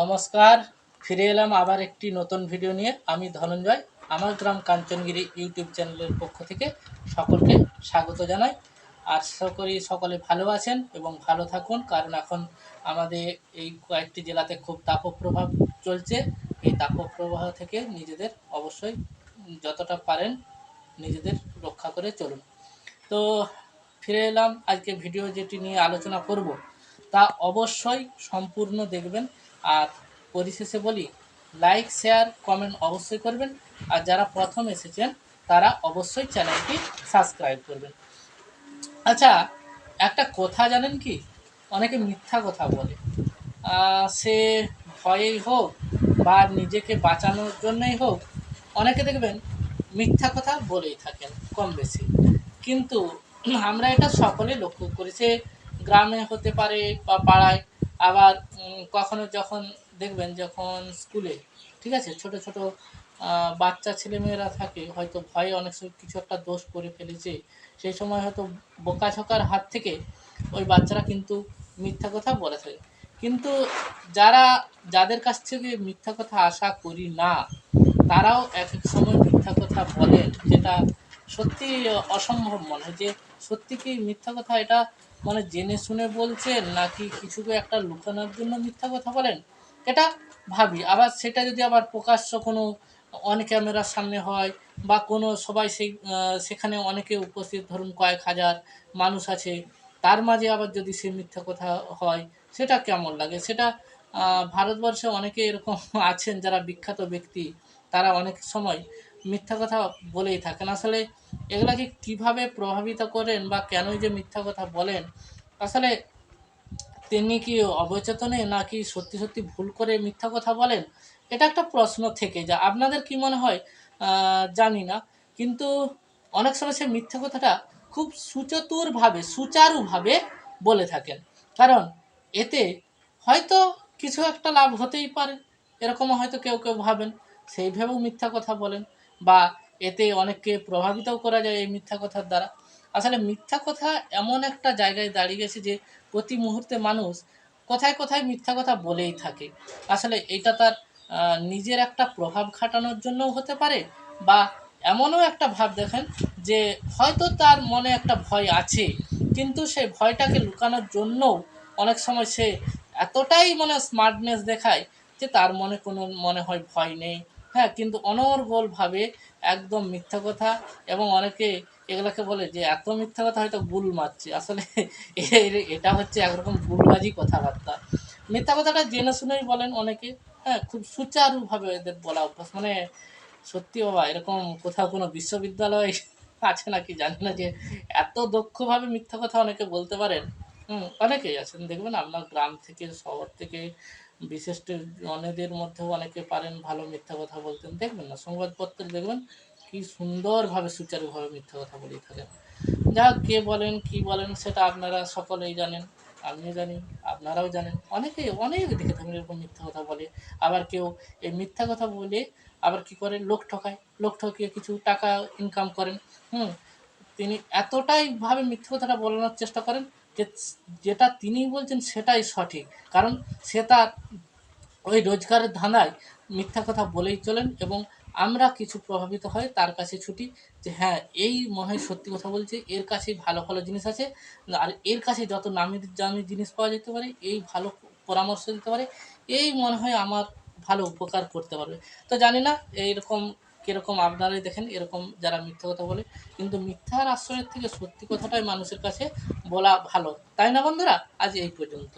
নমস্কার, ফিরে এলাম আবার একটি নতুন ভিডিও নিয়ে। আমি ধনঞ্জয়, আমার গ্রাম কাঞ্চনগিরি ইউটিউব চ্যানেলের পক্ষ থেকে সকলকে স্বাগত জানাই। আশা করি সকলে ভালো আছেন এবং ভালো থাকুন, কারণ এখন আমাদের এই কয়েকটি জেলাতে খুব তাপপ্রভাব চলছে। এই তাপপ্রবাহ থেকে নিজেদের অবশ্যই যতটা পারেন নিজেদের রক্ষা করে চলুন। তো ফিরে এলাম, আজকে ভিডিও যেটি নিয়ে আলোচনা করব তা অবশ্যই সম্পূর্ণ দেখবেন। আর পরিশেষে বলি লাইক শেয়ার কমেন্ট অবশ্যই করবেন। আর যারা প্রথম এসেছেন, তারা অবশ্যই চ্যানেলটি সাবস্ক্রাইব করবেন। আচ্ছা একটা কথা জানেন কি? অনেকে মিথ্যা কথা বলে। সে ভয়েই হোক বা নিজেকে বাঁচানোর জন্যই হোক, অনেকে দেখবেন মিথ্যা কথা বলেই থাকেন কম বেশি। কিন্তু আমরা এটা সকলে লক্ষ্য করি সে গ্রামে হতে পারে বা পাড়ায়, আবার কখনো যখন দেখবেন যখন স্কুলে, ঠিক আছে, ছোট ছোট বাচ্চা ছেলেমেয়েরা থাকে, হয়তো ভয়ে অনেক সময় কিছু একটা দোষ করে ফেলেছে, সেই সময় হয়তো বোকাঝোকার হাত থেকে ওই বাচ্চারা কিন্তু মিথ্যা কথা বলে থাকে। কিন্তু যারা, যাদের কাছ থেকে মিথ্যা কথা আশা করি না, তারাও এক এক সময় মিথ্যা কথা বলেন, যেটা সত্যি অসম্ভব মনে হয় যে সত্যি কি মিথ্যা কথা? এটা মানে জেনে শুনে বলছেন নাকি কিছুকে একটা লুকানোর জন্য মিথ্যা কথা বলেন? এটা ভাবি। আবার সেটা যদি আবার প্রকাশ্য কোনো অন ক্যামেরার সামনে হয় বা কোনো সবাই সেই সেখানে অনেকে উপস্থিত, ধরুন কয়েক হাজার মানুষ আছে, তার মাঝে আবার যদি সে মিথ্যা কথা হয়, সেটা কেমন লাগে? সেটা ভারতবর্ষে অনেকে এরকম আছেন যারা বিখ্যাত ব্যক্তি, তারা অনেক সময় মিথ্যা কথা বলেই থাকেন। আসলে এগুলাকে কীভাবে প্রভাবিত করেন বা কেনই যে মিথ্যা কথা বলেন, আসলে তিনি কি অবচেতনে নাকি সত্যি সত্যি ভুল করে মিথ্যা কথা বলেন? এটা একটা প্রশ্ন থেকে যা আপনাদের কি মনে হয়? জানি না। কিন্তু অনেক সময় সে মিথ্যা কথাটা খুব সুচতুরভাবে, সুচারুভাবে বলে থাকেন। কারণ এতে হয়তো কিছু একটা লাভ হতেই পারে। এরকমও হয়তো কেউ কেউ ভাবেন, সেই ভেবেও মিথ্যা কথা বলেন বা এতে অনেককে প্রভাবিতও করা যায় এই মিথ্যা কথার দ্বারা। আসলে মিথ্যা কথা এমন একটা জায়গায় দাঁড়িয়ে গেছে যে প্রতি মুহূর্তে মানুষ কোথায় কোথায় মিথ্যা কথা বলেই থাকে। আসলে এটা তার নিজের একটা প্রভাব খাটানোর জন্যও হতে পারে বা এমনও একটা ভাব দেখেন যে হয়তো তার মনে একটা ভয় আছে, কিন্তু সেই ভয়টাকে লুকানোর জন্যও অনেক সময় সে এতটাই মানে স্মার্টনেস দেখায় যে তার মনে কোনো, মনে হয় ভয় নেই। হ্যাঁ কিন্তু অনর্গলভাবে একদম মিথ্যা কথা এবং অনেকে এগুলোকে বলে যে, এত মিথ্যা কথা হয়তো গুল মারছে। আসলে এটা হচ্ছে একরকম গুলবাজি কথাবার্তা। মিথ্যা কথাটা জেনে শুনেই বলেন অনেকে। হ্যাঁ খুব সুচারুভাবে এদের বলা অভ্যাস। মানে সত্যি বাবা, এরকম কোথাও কোনো বিশ্ববিদ্যালয় আছে নাকি? জানি না যে এত দক্ষভাবে মিথ্যা কথা অনেকে বলতে পারেন। হুম, অনেকেই আছেন। দেখবেন আপনার গ্রাম থেকে, শহর থেকে বিশিষ্ট জনেদের মধ্যেও অনেকে পারেন ভালো মিথ্যা কথা বলতেন। দেখবেন না, সংবাদপত্রে দেখবেন কি সুন্দরভাবে, সুচারুভাবে মিথ্যা কথা বলে থাকেন। যা কে বলেন, কি বলেন, সেটা আপনারা সকলেই জানেন, আমিও জানি, আপনারাও জানেন। অনেকেই, অনেক দেখে থাকেন এরকম মিথ্যা কথা বলে। আবার কেউ এই মিথ্যা কথা বলে আবার কি করে লোক ঠকায়। লোক ঠকিয়ে কিছু টাকা ইনকাম করেন। হুম, তিনি এতটাই ভাবে মিথ্যা কথাটা বলানোর চেষ্টা করেন যে, যেটা তিনি বলছেন সেটাই সঠিক। কারণ সে তার ওই রোজগারের ধাঁধায় মিথ্যা কথা বলেই চলেন এবং আমরা কিছু প্রভাবিত হয় তার কাছে ছুটি যে হ্যাঁ এই হয় সত্যি কথা বলছে, এর কাছে ভালো ভালো জিনিস আছে, আর এর কাছে যত নামি দামি জিনিস পাওয়া যেতে পারে, এই ভালো পরামর্শ দিতে পারে, এই মনে হয় আমার ভালো উপকার করতে পারবে। তো জানি না, এইরকম কীরকম আপনারাই দেখেন, এরকম যারা মিথ্যা কথা বলে। কিন্তু মিথ্যার আশ্রয়ের থেকে সত্যি কথাটাই মানুষের কাছে বলা ভালো। তাই না বন্ধুরা? আজ এই পর্যন্ত।